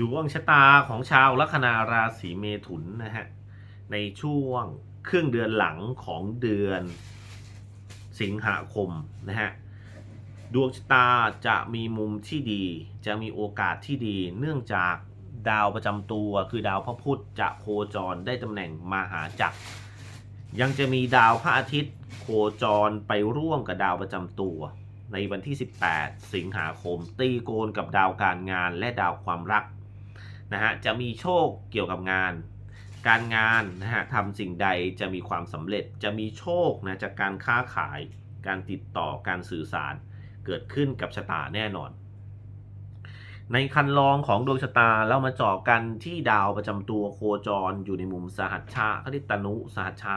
ดวงชะตาของชาวลัคนาราศีเมถุนนะฮะ ในช่วงครึ่งเดือนหลังของเดือนสิงหาคมนะฮะ ดวงชะตาจะมีมุมที่ดี จะมีโอกาสที่ดี เนื่องจากดาวประจำตัวคือดาวพระพุธจะโคจรได้ตำแหน่งมหาจักร ยังจะมีดาวพระอาทิตย์โคจรไปร่วมกับดาวประจำตัวในวันที่ 18 สิงหาคม ตีโกนกับดาวการงานและดาวความรัก นะฮะจะมีโชคเกี่ยวกับงาน การงานนะฮะทำสิ่งใดจะมีความสำเร็จจะมีโชคนะจากการค้าขาย การติดต่อการสื่อสาร เกิดขึ้นกับชะตาแน่นอน ในคันลองของดวงชะตาเรามาเจาะกันที่ดาวประจำตัวโคจรอยู่ในมุมสหัชชะเขาเรียกตนุสหัชชะ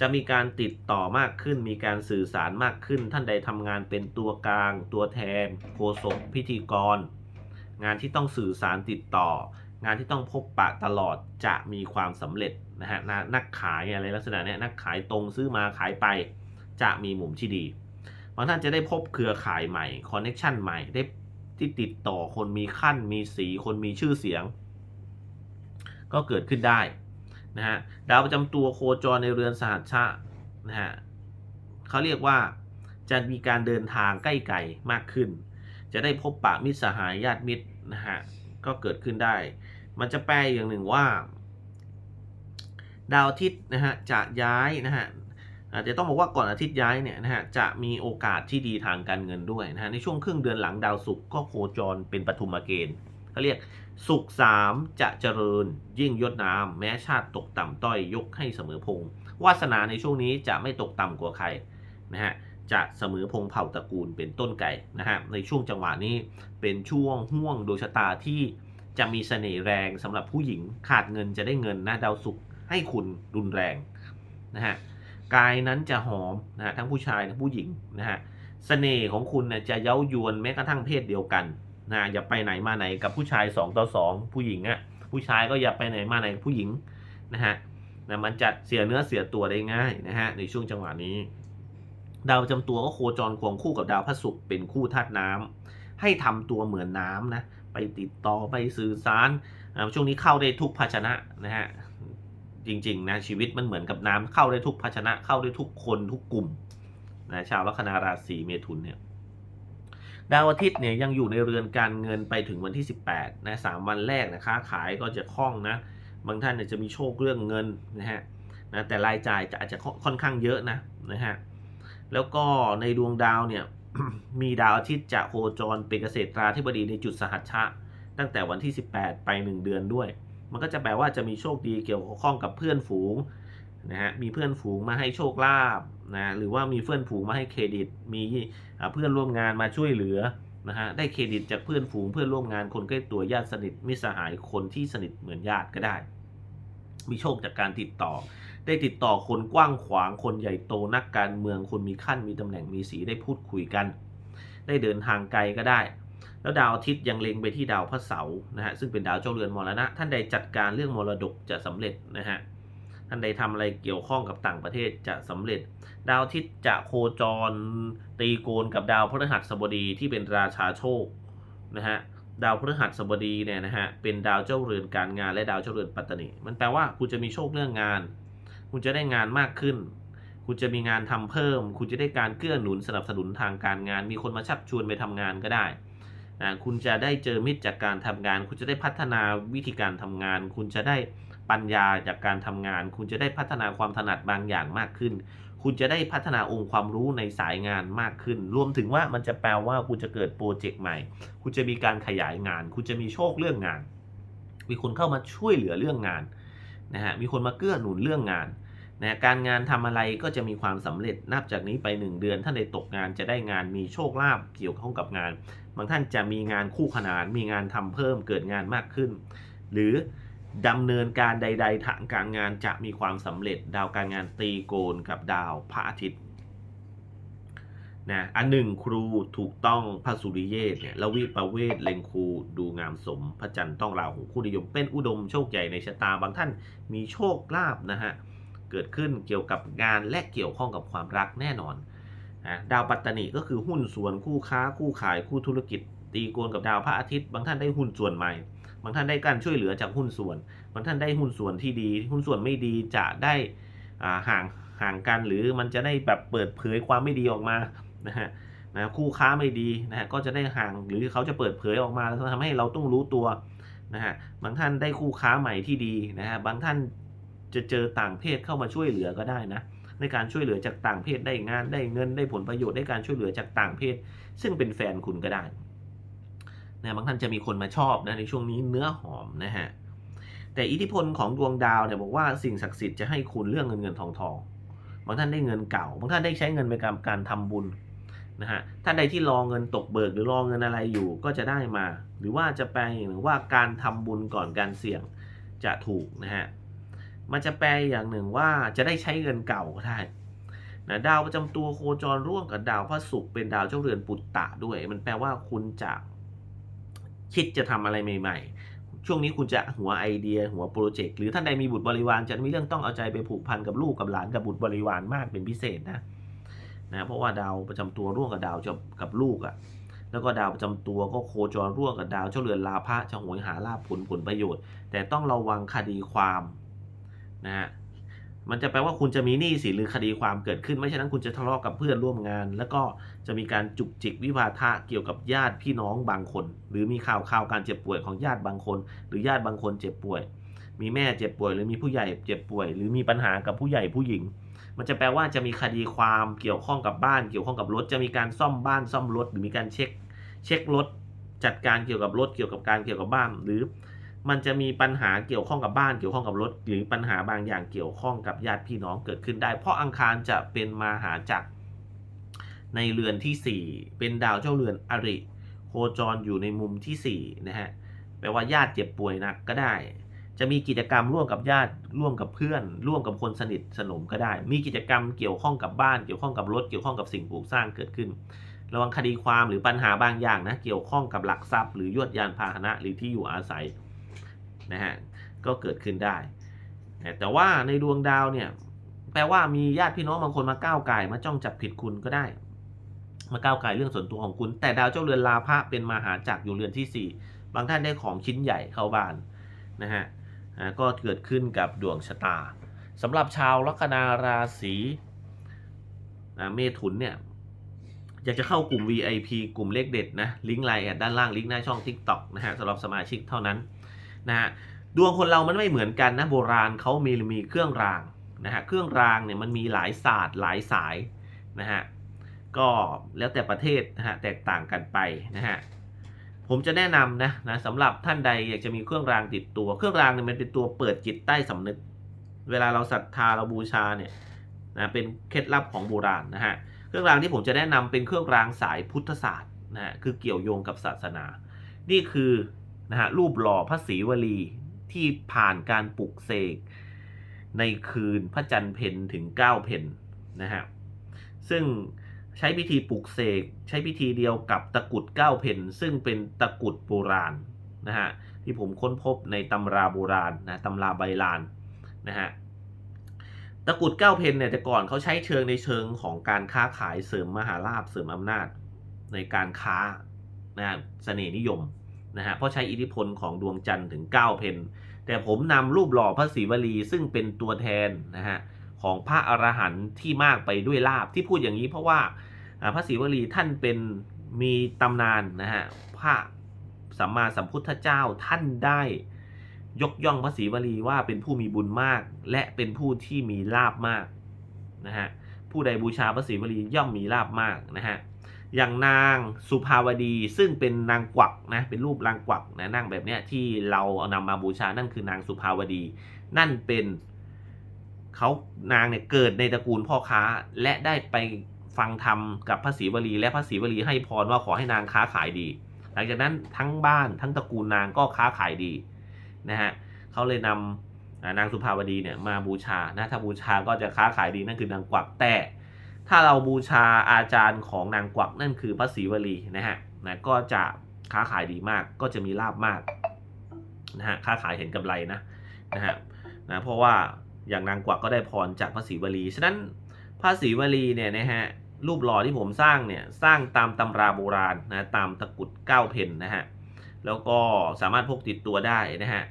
จะมีการติดต่อมากขึ้น มีการสื่อสารมากขึ้น ท่านใดทำงานเป็นตัวกลาง ตัวแทน โฆษกพิธีกร งานที่ต้องสื่อสารติดต่อ งานที่ต้องพบปะตลอดจะมีความสำเร็จนะฮะนักขายอะไรลักษณะนี้นักขายตรงซื้อมาขายไป จะมีมุมที่ดีบางท่านจะได้พบเครือข่ายใหม่คอนเน็ชันใหม่ได้ที่ติดต่อคนมีขั้นมีสีคนมีชื่อเสียง ก็เกิดขึ้นได้นะฮะดาวประจำตัวโคจรในเรือนสหัชชะนะฮะเขาเรียกว่าจะมีการเดินทางใกล้ไกลมากขึ้น จะได้พบปะมิตรสหายญาติมิตรนะฮะก็เกิดขึ้นได้ มันจะแปลอย่างหนึ่งว่า ดาวอาทิตย์นะฮะจะย้ายนะฮะอาจจะต้องบอกว่าก่อนอาทิตย์ย้ายเนี่ยนะฮะจะมีโอกาสที่ดีทางการเงินด้วยนะฮะในช่วงครึ่งเดือนหลังดาวศุกร์ก็โคจรเป็นปฐุมเกณฑ์เขาเรียกสุขสามจะเจริญ ยิ่งยศนามแม้ชาติตกต่ำต้อยยกให้เสมอพงวาสนาในช่วงนี้จะไม่ตกต่ำกว่าใครนะฮะ จะเสมอพงเผ่าตระกูลเป็นต้นไก่นะฮะในช่วงจังหวะนี้เป็นช่วงห่วงดวงชะตาที่จะมีเสน่ห์แรงสำหรับผู้หญิงขาดเงินจะได้เงินนะดาวศุกร์ให้คุณรุนแรงนะฮะกายนั้นจะหอมนะฮะทั้งผู้ชายและผู้หญิงนะฮะเสน่ห์ของคุณเนี่ยจะเย้ายวนแม้กระทั่งเพศเดียวกันนะอย่าไปไหนมาไหนกับผู้ชาย2ต่อ2ผู้หญิงอะผู้ชายก็อย่าไปไหนมาไหนกับผู้หญิงนะฮะนะมันจะเสียเนื้อเสียตัวได้ง่ายนะฮะในช่วงจังหวะนี้ ดาวประจำตัวก็โคจรควงคู่กับดาวพระศุกร์เป็นคู่ธาตุน้ำให้ทำตัวเหมือนน้ำนะไปติดต่อไปสื่อสารช่วงนี้เข้าได้ทุกภาชนะนะฮะจริงๆนะชีวิตมันเหมือนกับน้ำเข้าได้ทุกภาชนะเข้าได้ทุกคนทุกกลุ่มนะชาวลัคนาราศีเมถุนเนี่ยดาวอาทิตย์เนี่ยยังอยู่ในเรือนการเงินไปถึงวันที่ 18นะสามวันแรกนะค้าขายก็จะคล่องนะบางท่านเนี่ยจะมีโชคเรื่องเงินนะฮะนะแต่รายจ่ายจะอาจจะค่อนข้างเยอะนะนะฮะ แล้วก็ในดวงดาวเนี่ยมีดาวอาทิตย์จะโคจรเป็นเกษตราธิบดีในจุดสหัชชะ ตั้งแต่วันที่ 18 ไป 1 เดือนด้วย มันก็จะแปลว่าจะมีโชคดีเกี่ยวข้องกับเพื่อนฝูงนะฮะมีเพื่อนฝูงมาให้โชคลาภนะหรือว่ามีเพื่อนฝูงมาให้เครดิต มีเพื่อนร่วมงานมาช่วยเหลือนะฮะได้เครดิตจากเพื่อนฝูงเพื่อนร่วมงานคนใกล้ตัวญาติสนิทมิสหายคนที่สนิทเหมือนญาติก็ได้ มีโชคจากการติดต่อ ได้ติดต่อคนกว้างขวางคนใหญ่โตนักการเมืองคนมีขั้นมีตำแหน่งมีสีได้พูดคุยกัน ได้เดินทางไกลก็ได้ แล้วดาวอาทิตย์ยังเล็งไปที่ดาวพระเสาร์นะฮะซึ่งเป็นดาวเจ้าเรือนมรณะ ท่านใดจัดการเรื่องมรดกจะสำเร็จนะฮะท่านใดทำอะไรเกี่ยวข้องกับต่างประเทศจะสำเร็จ ดาวอาทิตย์จะโคจร ตีโกนกับดาวพฤหัสบดีที่เป็นราชาโชคนะฮะดาวพฤหัสบดีเนี่ยนะฮะเป็นดาวเจ้าเรือนการงานและดาวเจ้าเรือนปัตตนิมันแปลว่าคุณจะมีโชคเรื่องงาน คุณจะได้งานมากขึ้น คุณจะมีงานทำเพิ่ม คุณจะได้การเกื้อหนุนสนับสนุนทางการงาน มีคนมาชักชวนไปทำงานก็ได้อ่าคุณจะได้เจอมิตรจากการทำงาน คุณจะได้พัฒนาวิธีการทำงาน คุณจะได้ปัญญาจากการทำงาน คุณจะได้พัฒนาความถนัดบางอย่างมากขึ้น คุณจะได้พัฒนาองค์ความรู้ในสายงานมากขึ้น รวมถึงว่ามันจะแปลว่าคุณจะเกิดโปรเจกต์ใหม่ คุณจะมีการขยายงาน คุณจะมีโชคเรื่องงาน มีคนเข้ามาช่วยเหลือเรื่องงานนะฮะ มีคนมาเกื้อหนุนเรื่องงาน นะการงานทำอะไรก็จะมีความสำเร็จนับจากนี้ไป 1 เดือน ท่านใดตกงานจะได้งานมีโชคลาภเกี่ยวข้องกับงาน บางท่านจะมีงานคู่ขนาน มีงานทำเพิ่มเกิดงานมากขึ้น หรือดำเนินการใด ๆ ทางการงานจะมีความสำเร็จ ดาวการงานตีโกนกับดาวพระอาทิตย์นะอันหนึ่งครูถูกต้องพระสุริเยศเนี่ยละวิประเวศเลงครูดูงามสม พระจันทร์ต้องราหูคู่นิยมเป็นอุดมโชคใหญ่ในชะตาบางท่านมีโชคลาภนะฮะ เกิดขึ้นเกี่ยวกับงานและเกี่ยวข้องกับความรักแน่นอนนะดาวปัตตานิก็คือหุ้นส่วนคู่ค้าคู่ขายคู่ธุรกิจ ตีโกนกับดาวพระอาทิตย์ บางท่านได้หุ้นส่วนใหม่ บางท่านได้การช่วยเหลือจากหุ้นส่วน บางท่านได้หุ้นส่วนที่ดี หุ้นส่วนไม่ดีจะได้อ่าห่างห่างกันหรือมันจะได้แบบเปิดเผยความไม่ดีออกมานะฮะนะคู่ค้าไม่ดีนะฮะก็จะได้ห่างหรือเขาจะเปิดเผยออกมาแล้วทำให้เราต้องรู้ตัวนะฮะบางท่านได้คู่ค้าใหม่ที่ดีนะฮะบางท่าน จะเจอต่างเพศเข้ามาช่วยเหลือก็ได้นะในการช่วยเหลือจากต่างเพศได้งานได้เงินได้ผลประโยชน์ได้การช่วยเหลือจากต่างเพศ ซึ่งเป็นแฟนคุณก็ได้นะบางท่านจะมีคนมาชอบนะในช่วงนี้เนื้อหอมนะฮะแต่อิทธิพลของดวงดาวเนี่ยบอกว่าสิ่งศักดิ์สิทธิ์จะให้คุณเรื่องเงินเงินทองทองบางท่านได้เงินเก่า บางท่านได้ใช้เงินไปกับการทำบุญนะฮะท่านใดที่รอเงินตกเบิกหรือรอเงินอะไรอยู่ก็จะได้มา หรือว่าจะแปลอย่างหนึ่งว่าการทำบุญก่อนการเสี่ยงจะถูกนะฮะ มันจะแปลอย่างหนึ่งว่าจะได้ใช้เงินเก่าก็ได้นะดาวประจำตัวโคจรร่วมกับดาวพระศุกร์เป็นดาวเจ้าเรือนปุตตะด้วย มันแปลว่าคุณจะคิดจะทำอะไรใหม่ ๆ ช่วงนี้คุณจะหัวไอเดีย หัวโปรเจกต์หรือท่านใดมีบุตรบริวารจะมีเรื่องต้องเอาใจไปผูกพันกับลูกกับหลานกับบุตรบริวารมากเป็นพิเศษนะนะเพราะว่าดาวประจำตัวร่วมกับดาวจกับลูกอะ่ะแล้วก็ดาวประจำตัวก็โคจรร่วมกับดาวเจ้าเรือนลาภะจะหวยหาลาภผลผลประโยชน์ แต่ต้องระวังคดีความ นะฮะมันจะแปลว่าคุณจะมีหนี้สินหรือคดีความเกิดขึ้น ไม่ฉะนั้นคุณจะทะเลาะกับเพื่อนร่วมงาน แล้วก็จะมีการจุกจิกวิวาทะเกี่ยวกับญาติพี่น้องบางคน หรือมีข่าวข่าวการเจ็บป่วยของญาติบางคน หรือญาติบางคนเจ็บป่วย มีแม่เจ็บป่วย หรือมีผู้ใหญ่เจ็บป่วย หรือมีปัญหากับผู้ใหญ่ผู้หญิง มันจะแปลว่าจะมีคดีความเกี่ยวข้องกับบ้าน เกี่ยวข้องกับรถ จะมีการซ่อมบ้านซ่อมรถ หรือมีการเช็ค เช็ครถจัดการเกี่ยวกับรถเกี่ยวกับการเกี่ยวกับบ้านหรือ มันจะมีปัญหาเกี่ยวข้องกับบ้านเกี่ยวข้องกับรถ หรือปัญหาบางอย่างเกี่ยวข้องกับญาติพี่น้องเกิดขึ้นได้ เพราะอังคารจะเป็นมาหาจักรในเรือนที่ 4 เป็นดาวเจ้าเรือนอริ โคจรอยู่ในมุมที่4นะฮะแปลว่าญาติเจ็บป่วยหนักก็ได้ จะมีกิจกรรมร่วมกับญาติร่วมกับเพื่อน ร่วมกับคนสนิทสนมก็ได้ มีกิจกรรมเกี่ยวข้องกับบ้านเกี่ยวข้องกับรถเกี่ยวข้องกับสิ่งปลูกสร้างเกิดขึ้น ระวังคดีความหรือปัญหาบางอย่างนะเกี่ยวข้องกับหลักทรัพย์หรือยวดยานพาหนะหรือที่อยู่อาศัย นะฮะก็เกิดขึ้นได้แต่ว่าในดวงดาวเนี่ยแปลว่ามีญาติพี่น้องบางคนมาก้าวไก่มาจ้องจับผิดคุณก็ได้ มาก้าวไก่เรื่องส่วนตัวของคุณ แต่ดาวเจ้าเรือนลาภะเป็นมหาจักรอยู่เรือนที่ 4 บางท่านได้ของชิ้นใหญ่เข้าบ้านนะฮะก็เกิดขึ้นกับดวงชะตาสำหรับชาวลัคนาราศีเมถุนเนี่ยอยากจะเข้ากลุ่ม VIP กลุ่มเลขเด็ดนะลิงก์ไลน์แอดด้านล่างลิงก์หน้าช่อง TikTok นะฮะสำหรับสมาชิกเท่านั้น นะฮะดวงคนเรามันไม่เหมือนกันนะโบราณเขามีมีเครื่องรางนะฮะเครื่องรางเนี่ยมันมีหลายศาสตร์หลายสายนะฮะก็แล้วแต่ประเทศนะฮะแตกต่างกันไปนะฮะผมจะแนะนำนะนะสำหรับท่านใดอยากจะมีเครื่องรางติดตัว เครื่องรางเนี่ยมันเป็นตัวเปิดจิตใต้สำนึก เวลาเราศรัทธาเราบูชาเนี่ยนะเป็นเคล็ดลับของโบราณนะฮะเครื่องรางที่ผมจะแนะนำเป็นเครื่องรางสายพุทธศาสตร์นะฮะคือเกี่ยวโยงกับศาสนา นี่คือ นะฮะรูปหล่อพระศรีวลีที่ผ่านการปลุกเสกในคืนพระจันทร์เพ็ญถึง9เพ็ญนะฮะซึ่งใช้พิธีปลุกเสกใช้พิธีเดียวกับตะกุด9เพ็ญซึ่งเป็นตะกุดโบราณนะฮะที่ผมค้นพบในตำราโบราณนะตำราใบลานนะฮะตะกุด9เพ็ญเนี่ยแต่ก่อนเขาใช้เชิงในเชิงของการค้าขายเสริมมหาลาภเสริมอำนาจในการค้านะฮะเสน่ห์นิยม นะฮะเพราะใช้อิทธิพลของดวงจันทร์ถึง 9 เพนแต่ผมนำรูปหล่อพระศรีวลีซึ่งเป็นตัวแทนนะฮะของพระอรหันต์ที่มากไปด้วยลาบที่พูดอย่างนี้เพราะว่าพระศรีวลีท่านเป็นมีตำนานนะฮะพระสัมมาสัมพุทธเจ้าท่านได้ยกย่องพระศรีวลีว่าเป็นผู้มีบุญมาก และเป็นผู้ที่มีลาบมากนะฮะผู้ใดบูชาพระศรีวลีย่อมมีลาบมากนะฮะ อย่างนางสุภาวดีซึ่งเป็นนางกวักนะเป็นรูปนางกวักนะนั่งแบบเนี้ยที่เราเอานำมาบูชานั่นคือนางสุภาวดี นั่นเป็นเขานางเนี่ยเกิดในตระกูลพ่อค้าและได้ไปฟังธรรมกับพระศรีวลี และพระศรีวลีให้พรว่าขอให้นางค้าขายดี หลังจากนั้นทั้งบ้านทั้งตระกูลนางก็ค้าขายดีนะฮะเขาเลยนำอ่านางสุภาวดีเนี่ยมาบูชานะถ้าบูชาก็จะค้าขายดีนั่นคือนางกวักแต่ ถ้าเราบูชาอาจารย์ของนางกวักนั่นคือพระศรีวลีนะฮะนะก็จะค้าขายดีมากก็จะมีลาบมากนะฮะค้าขายเห็นกำไรนะนะฮะนะเพราะว่าอย่างนางกวักก็ได้พรจากพระศรีวลีฉะนั้นพระศรีวลีเนี่ยนะฮะรูปหล่อที่ผมสร้างเนี่ยสร้างตามตำราโบราณนะตามตะกุดเก้าเพนนะฮะแล้วก็สามารถพกติดตัวได้นะฮะ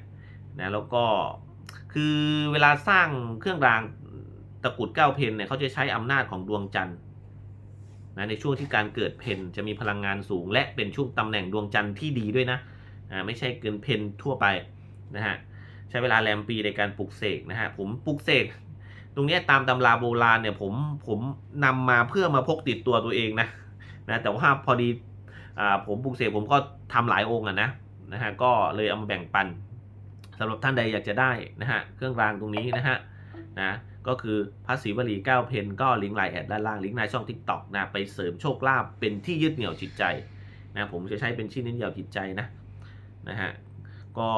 นะแล้วก็คือเวลาสร้างเครื่องราง ตะกรุดเก้าเพนเนี่ยเขาจะใช้อำนาจของดวงจันทร์นะในช่วงที่การเกิดเพนจะมีพลังงานสูง และเป็นช่วงตำแหน่งดวงจันทร์ที่ดีด้วยนะอ่าไม่ใช่เกินเพนทั่วไปนะฮะใช้เวลาแรมปีในการปลุกเสกนะฮะผมปลุกเสกตรงนี้ตามตำราโบราณเนี่ยผมผมนำมาเพื่อมาพกติดตัวตัวเองนะนะแต่ว่าพอดีอ่าผมปลุกเสกผมก็ทำหลายองค์อะนะนะฮะก็เลยเอามาแบ่งปันสำหรับท่านใดอยากจะได้นะฮะเครื่องรางตรงนี้นะฮะนะ ก็คือพระศรีวลี9เพนก็ลิงก์ไลน์แอดด้านล่างลิงก์ในช่อง TikTok นะไปเสริมโชคลาภเป็นที่ยึดเหนี่ยวจิตใจนะผมจะใช้เป็นที่ยึดเหนี่ยวจิตใจนะนะฮะก็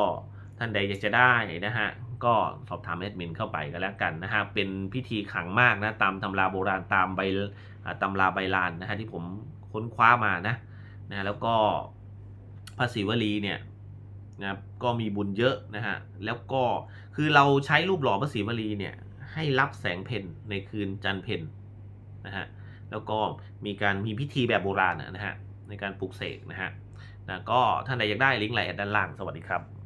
ท่านใดอยากจะได้นะฮะก็สอบถามแอดมินเข้าไปก็แล้วกันนะฮะเป็นพิธีขังมากนะตามตำราโบราณตามใบตำราใบลานนะฮะที่ผมค้นคว้ามานะนะแล้วก็พระศรีวลีเนี่ยนะครับก็มีบุญเยอะนะฮะแล้วก็คือเราใช้รูปหล่อพระศรีวลีเนี่ย ให้รับแสงเพนในคืนจันเพนนะฮะแล้วก็มีการมีพิธีแบบโบราณนะฮะในการปลุกเสกนะฮะนะก็ท่านใดอยากได้ลิงก์ไลน์แอดด้านล่าง สวัสดีครับ